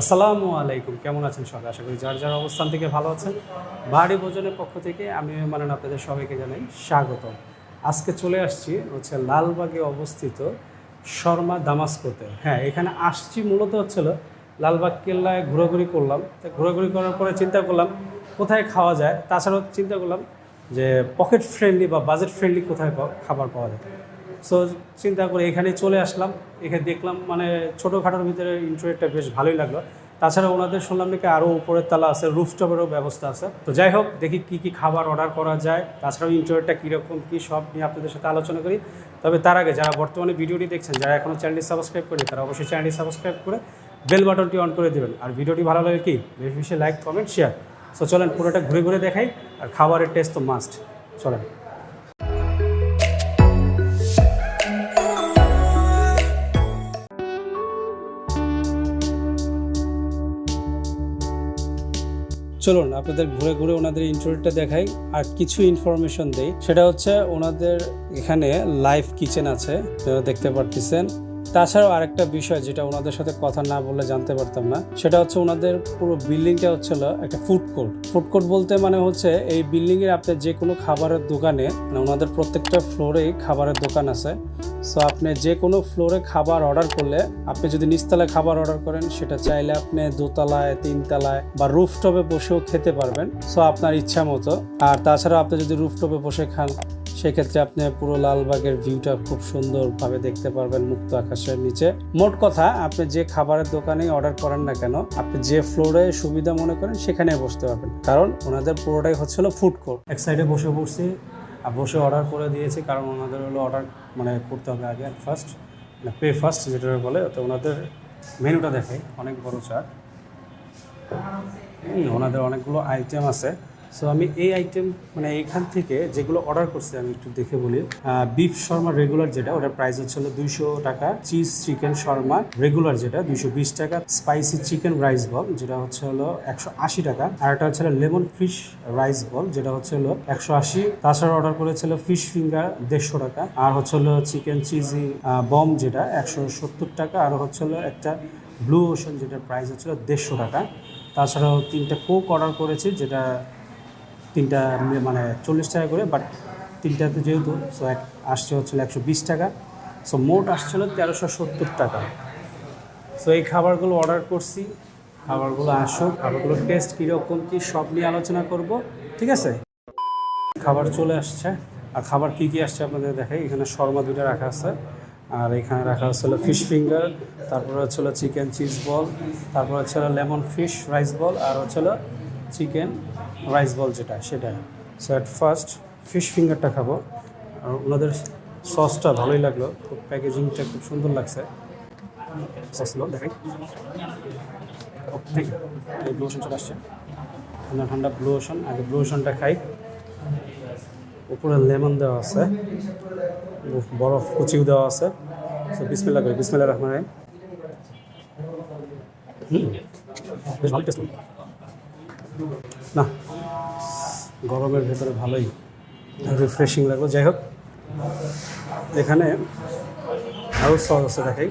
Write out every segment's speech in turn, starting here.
আসসালামু আলাইকুম। কেমন আছেন সবাই? আশা করি যার যার অবস্থান থেকে ভালো আছেন। বাহারি ভোজনের পক্ষ থেকে আমি মানেন আপনাদের সবাইকে জানাই স্বাগত আজকে চলে আসছি হচ্ছে লালবাগে অবস্থিত শর্মা দামাস্কোতে। হ্যাঁ এখানে আসছি মূলত হচ্ছিল লালবাগ কেল্লায় ঘোরাঘুরি করলাম। তো ঘোরাঘুরি করার পরে চিন্তা করলাম, কোথায় খাওয়া যায়? তাছাড়াও চিন্তা করলাম যে পকেট ফ্রেন্ডলি বা বাজেট ফ্রেন্ডলি কোথায় খাবার পাওয়া যায়? সো চিন্তা করে এখানে চলে আসলাম। এখানে দেখলাম মানে ছোটোখাটোর ভিতরে ইন্টারনেটটা বেশ ভালোই লাগল। তাছাড়া ওনাদের শুনলাম নাকি আরও উপরের তালা আছে রুফটপেরও ব্যবস্থা আছে। তো যাই হোক, দেখি কী কী খাবার অর্ডার করা যায়। তাছাড়াও ইন্টারনেটটা কীরকম, কী সব নিয়ে আপনাদের সাথে আলোচনা করি। তবে তার আগে যারা বর্তমানে ভিডিওটি দেখছেন, যারা এখনও চ্যানেলটি সাবস্ক্রাইব করেনি তারা অবশ্যই চ্যানেলটি সাবস্ক্রাইব করে বেল বাটনটি অন করে দেবেন। আর ভিডিওটি ভালো লাগে কি, বেশি বেশি লাইক কমেন্ট শেয়ার সো চলেন পুরোটা ঘুরে ঘুরে দেখাই, আর খাবারের টেস্ট তো মাস্ট চলেন। চলুন আপনাদের ঘুরে ঘুরে ওনাদের ইন্টারভিউটা দেখাই আর কিছু ইনফরমেশন দেই। সেটা হচ্ছে ওনাদের এখানে লাইভ কিচেন আছে দেখতে পারতেছেন। তাছাড়াও আরেকটা বিষয় যেটা ওনাদের সাথে কথা না বলে জানতে পারতাম না, সেটা হচ্ছে ওনাদের পুরো বিল্ডিংটা হচ্ছিল একটা ফুড কোর্ট ফুড কোর্ট বলতে মানে হচ্ছে এই বিল্ডিং এর আপনার যে কোনো খাবারের দোকানে মানে ওনাদের প্রত্যেকটা ফ্লোরেই খাবারের দোকান আছে। সো আপনি যে কোনো ফ্লোরে খাবার অর্ডার করলে, আপনি যদি নিচতলায় খাবার অর্ডার করেন, সেটা চাইলে আপনি দোতলায়, তিনতলায় বা রুফটপে বসেও খেতে পারবেন। সো আপনার ইচ্ছা মতো। আর তাছাড়া আপনি যদি রুফটপে বসে খান সেক্ষেত্রে আপনি পুরো লালবাগের ভিউটা খুব সুন্দরভাবে দেখতে পারবেন মুক্ত আকাশের নিচে। মোট কথা, আপনি যে খাবারের দোকানে অর্ডার করেন না কেন, আপনি যে ফ্লোরে সুবিধা মনে করেন সেখানে বসতে পারবেন। কারণ ওনাদের পুরোটাই হচ্ছিল ফুড কোর্ট এক সাইডে বসে পড়ছি, আর বসে অর্ডার করে দিয়েছি, কারণ ওনাদের হলো অর্ডার মানে করতে হবে আগে ফার্স্ট মানে পে ফার্স্ট যেটা বলে, তো ওনাদের মেনুটা দেখে, অনেক বড় চার্ট ওনাদের অনেকগুলো আইটেম আছে। সো আমি এই আইটেম মানে এইখান থেকে যেগুলো অর্ডার করছি, আমি একটু দেখে বলি। বিফ শর্মা রেগুলার যেটা, ওটার প্রাইস হচ্ছে দুইশো টাকা। চিজ চিকেন শর্মা রেগুলার যেটা, দুইশো বিশ টাকা। স্পাইসি চিকেন রাইস বল যেটা হচ্ছে হলো একশো আশি টাকা। আর এটা হচ্ছে লেমন ফিশ রাইস বল যেটা হচ্ছে হলো একশো আশি। তাছাড়া অর্ডার করেছিল ফিশ ফিঙ্গার দেড়শো টাকা। আর হচ্ছে হলো চিকেন চিজি বম যেটা, একশো সত্তর টাকা। আর হচ্ছে হলো একটা ব্লু ওশন যেটার প্রাইস হচ্ছিল দেড়শো টাকা। তাছাড়াও তিনটা কোক অর্ডার করেছি, যেটা তিনটা মানে চল্লিশ টাকা করে বাট তিনটাতে যেহেতু সো এক আসছে হচ্ছিল একশো বিশ টাকা। সো মোট আসছিল তেরোশো সত্তর টাকা। সো এই খাবারগুলো অর্ডার করছি, খাবারগুলো আসুক খাবারগুলোর টেস্ট কীরকম কী, সব নিয়ে আলোচনা করব, ঠিক আছে? খাবার চলে আসছে, আর খাবার কী কী আসছে আপনাদের দেখাই, এখানে শর্মা দুটো রাখা আছে। আর এখানে রাখা হচ্ছিল ফিশ ফিঙ্গার তারপরে হচ্ছিল চিকেন চিজ বল তারপর হচ্ছিল লেমন ফিশ রাইস বল আর হচ্ছিল চিকেন রাইস বল যেটা সেটা। সো অ্যাট ফার্স্ট ফিশ ফিঙ্গারটা খাব। আর ওনাদের সসটা ভালোই লাগল। খুব প্যাকেজিংটা খুব সুন্দর লাগছে। সসগুলো দেখাই ঠিক এই ব্লু ওশন চলে আসছে। ঠান্ডা ঠান্ডা ব্লু ওশন আগে ব্লু ওশনটা খাই। উপরে লেমন দেওয়া আছে। বরফ কুচিও দেওয়া আছে। সো বিসমিল্লা করি। বিসমিল্লা রহমান হুম, বেশ ভালো টেস্ট না, গরমের ভেতরে ভালোই রিফ্রেশিং লাগল যাই হোক, এখানে আরও সস আছে দেখাই।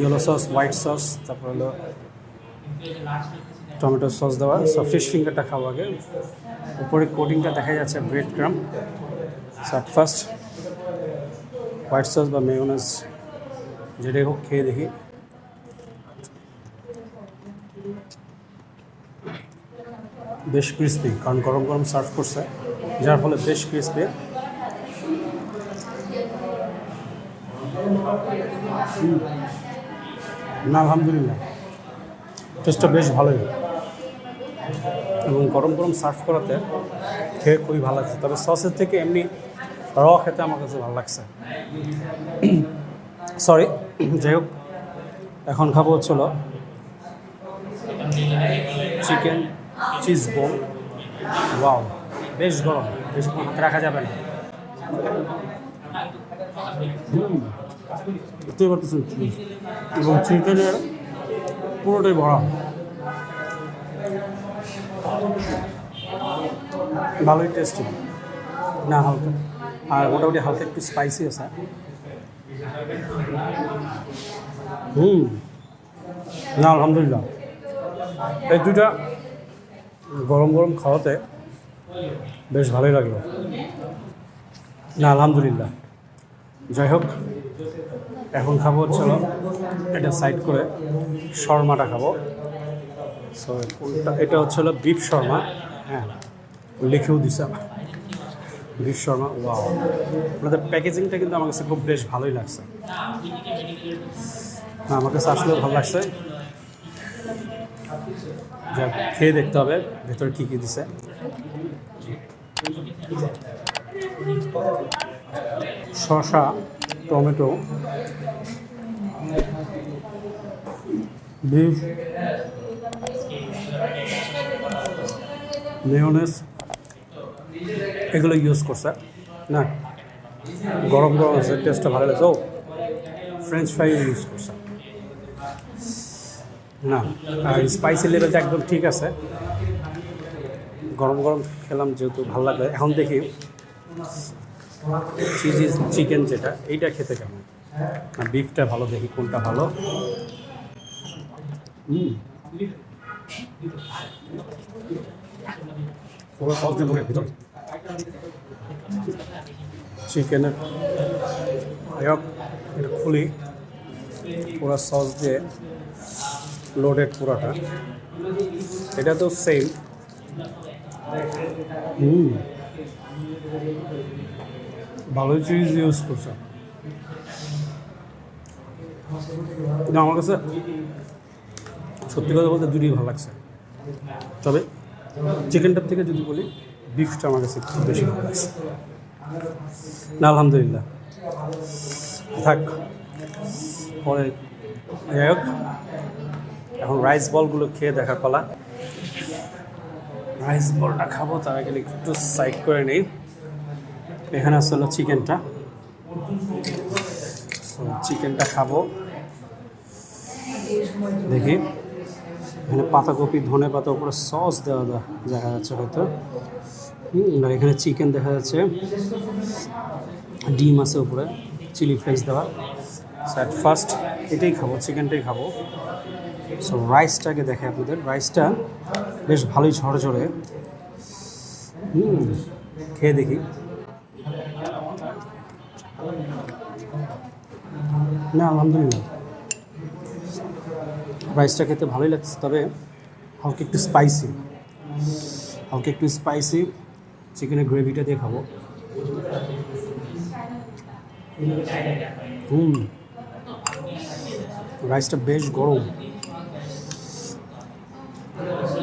ইয়েলো সস হোয়াইট সস তারপর হলো টমেটো সস দেওয়া। সব ফিশ ফিঙ্গারটা খাওয়া আগে। উপরে কোটিংটা দেখা যাচ্ছে ব্রেড ক্রাম সাট ফার্স্ট হোয়াইট সস বা মেয়োনেজ যেটাই হোক খেয়ে দেখি। বেশ ক্রিস্পি কারণ গরম গরম সার্ভ করছে, যার ফলে বেশ ক্রিস্পি না, আলহামদুলিল্লাহ। টেস্টটা বেশ ভালোই। এবং গরম গরম সার্ভ করাতে খেয়ে খুবই ভালো লাগছে। তবে সসের থেকে এমনি র খেতে আমার কাছে ভালো লাগছে। সরি যাই হোক, এখন খাব হচ্ছিল চিকেন চিজ বোল ওয়াও বেশ গরম বেশিক্ষণ হাতে রাখা যাবে না। হুম, বুঝতেই পারতেছেন? এবং চিকেনের পুরোটাই ভরা। ভালোই টেস্টি না হালকা। আর মোটামুটি হালকা একটু স্পাইসি আছে। হুম। না আলহামদুলিল্লাহ। এই দুইটা গরম গরম খাওয়াতে বেশ ভালোই লাগল। না, আলহামদুলিল্লাহ। যাই হোক, এখন খাব হচ্ছে এটা সাইড করে শর্মাটা খাব। সো এটা হচ্ছে হলো বিফ শর্মা। হ্যাঁ লিখেও দিছে। বিফ শর্মা ওয়াও আপনাদের প্যাকেজিংটা কিন্তু আমার কাছে খুব বেশ ভালোই লাগছে। আমার কাছে আসলেও ভালো লাগছে। যা খেয়ে দেখতে হবে, ভেতরে কী কী দিছে। শসা, টমেটো, বিফ, মেয়নেস, এগুলো ইউজ করছে। না, গরম গরম আছে টেস্টটা ভালো লাগছে। ও ফ্রেঞ্চ ফ্রাই ইউজ করছে। না আর স্পাইসি লেভেলটা একদম ঠিক আছে। গরম গরম খেলাম যেহেতু ভালো লাগবে এখন দেখি চিজি চিকেন যেটা এইটা খেতে কেমন? আর বিফটা ভালো দেখি কোনটা ভালো। হুম চিকেনের এটা খুলি। পুরো সস দিয়ে লোডেড পুরাটা। এটা তো সেম হুম। ভালোই চিজ ইউজ করছে। আমার কাছে সত্যি কথা বলতে দুটোই ভালো লাগছে। তবে চিকেনটার থেকে যদি বলি বিফটা আমার কাছে খুব বেশি ভালো লাগছে। না, আলহামদুলিল্লাহ। থাক, পরে। যাই হোক। এখন রাইস বলগুলো খেয়ে দেখা পালা রাইস বলটা খাব, তার আগে একটু সাইড করে নেই। এখানে আসলে চিকেনটা চিকেনটা খাব। দেখি। এখানে পাতাকপি, ধনে পাতা উপরে সস দেওয়া দেখা যাচ্ছে হয়তো। আর এখানে চিকেন দেখা যাচ্ছে। ডিম আছে উপরে চিলি ফ্লেক্স দেওয়া। অ্যাট ফার্স্ট এটাই খাব চিকেনটাই খাব। সো রাইসটাকে দেখে আপনাদের। রাইসটা বেশ ভালোই ঝরঝরে। হুম, খেয়ে দেখি। না, আলহামদুলিল্লাহ। রাইসটা খেতে ভালোই লাগছে, তবে হালকা একটু স্পাইসি হালকা একটু স্পাইসি চিকেনের গ্রেভিটা দিয়ে খাব। হুম। রাইসটা বেশ গরম।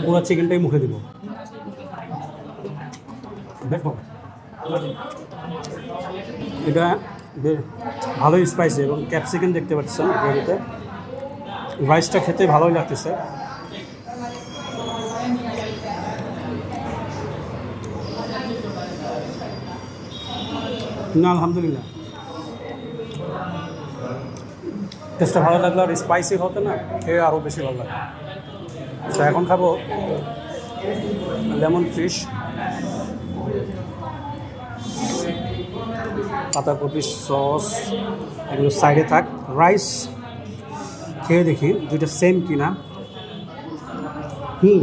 পুরো চিকেনটাই মুখে দিব। দেখো। এটা ভালোই স্পাইসি এবং ক্যাপসিকাম দেখতে পাচ্ছেন গ্রেভিতে। রাইসটা খেতে ভালোই লাগতেছে। না, আলহামদুলিল্লাহ। টেস্টটা ভালো লাগল আর স্পাইসি হতো না, খেয়ে আরও বেশি ভালো লাগে তো এখন খাব লেমন ফিশ, পাতাকপি সস, এগুলো সাইডে থাক। রাইস খেয়ে দেখি, দুইটা সেম কিনা। হুম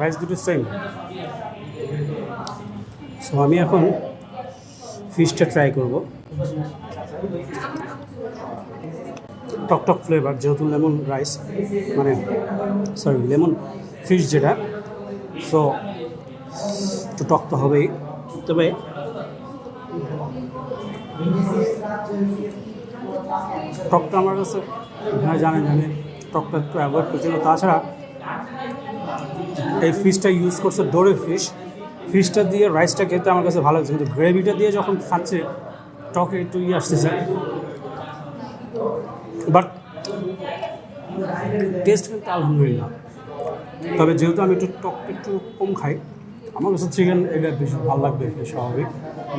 রাইস দুটো সেম সো আমি এখন ফিশটা ট্রাই করব। টকটক ফ্লেভার যেহেতু লেমন রাইস মানে সরি লেমন ফিশ যেটা সো একটু টক তো হবেই। তবে, টকটা আমার কাছে হ্যাঁ জানেন জানি টকটা একটু অ্যাভয়েড করছি। না তাছাড়া, এই ফিশটা ইউজ করছে ডোরে ফিশ ফিশটা দিয়ে রাইসটা খেতে আমার কাছে ভালো লাগছে, কিন্তু গ্রেভিটা দিয়ে যখন খাচ্ছে, টকে একটু ইয়ে আসতেছে। বাট টেস্ট কিন্তু আলহামদুলিল্লাহ। তবে যেহেতু আমি একটু টক একটু কম খাই, আমার কাছে চিকেন এটা বেশি ভালো লাগবে স্বাভাবিক,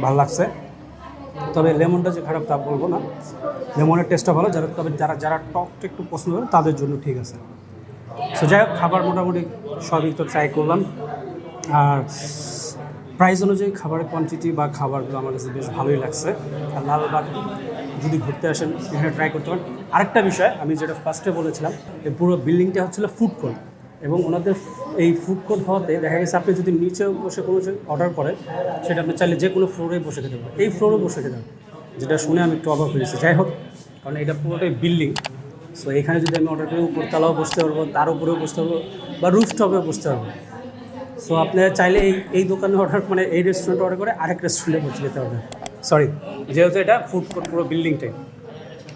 ভালো লাগছে। তবে লেমনটা যে খারাপ তা বলব না। লেমনের টেস্টটা ভালো, যারা তবে যারা যারা টকটা একটু পছন্দ করে, তাদের জন্য ঠিক আছে। সো যাই হোক, খাবার মোটামুটি সবই তো ট্রাই করলাম। আর প্রাইস অনুযায়ী খাবারের কোয়ান্টিটি বা খাবারগুলো আমার কাছে বেশ ভালোই লাগছে। আর লালবাগ যদি ঘুরতে আসেন এখানে ট্রাই করতে পারেন। আরেকটা বিষয়, আমি যেটা ফার্স্টে বলেছিলাম এই পুরো বিল্ডিংটা হচ্ছিল ফুড কোর্ট এবং ওনাদের এই ফুড কোর্ট হওয়াতে দেখা গেছে আপনি যদি নিচে বসে কোনো অর্ডার করেন, সেটা আপনি চাইলে যে কোনো ফ্লোরে বসে খেতে পারেন। এই ফ্লোরে বসে খেতে পারেন। যেটা শুনে আমি একটু অবাক হয়েছি যাই হোক, কারণ এটা পুরোটাই বিল্ডিং সো এখানে যদি আমি অর্ডার করি উপর উপরতলাও বসতে পারব, তার উপরেও বসতে পারব বা রুফটপেও বসতে পারব। সো আপনি চাইলে এই এই দোকানে অর্ডার মানে এই রেস্টুরেন্টে অর্ডার করে আরেক রেস্টুরেন্টে বসে যেতে পারবেন। সরি, যেহেতু এটা ফুড কোর্ট, পুরো বিল্ডিংটাই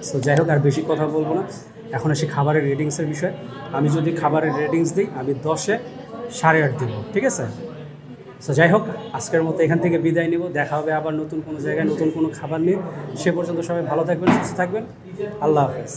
সো যাই হোক, আর বেশি কথা বলব না। এখন আসি খাবারের রেটিংসের বিষয়ে। আমি যদি খাবারের রেটিংস দিই, আমি দশে সাড়ে আট দিব, ঠিক আছে? সো যাই হোক, আজকের মতো এখান থেকে বিদায় নেব। দেখা হবে আবার নতুন কোনো জায়গায়, নতুন কোনো খাবার নিয়ে। সে পর্যন্ত সবাই ভালো থাকবেন, সুস্থ থাকবেন। আল্লাহ হাফেজ।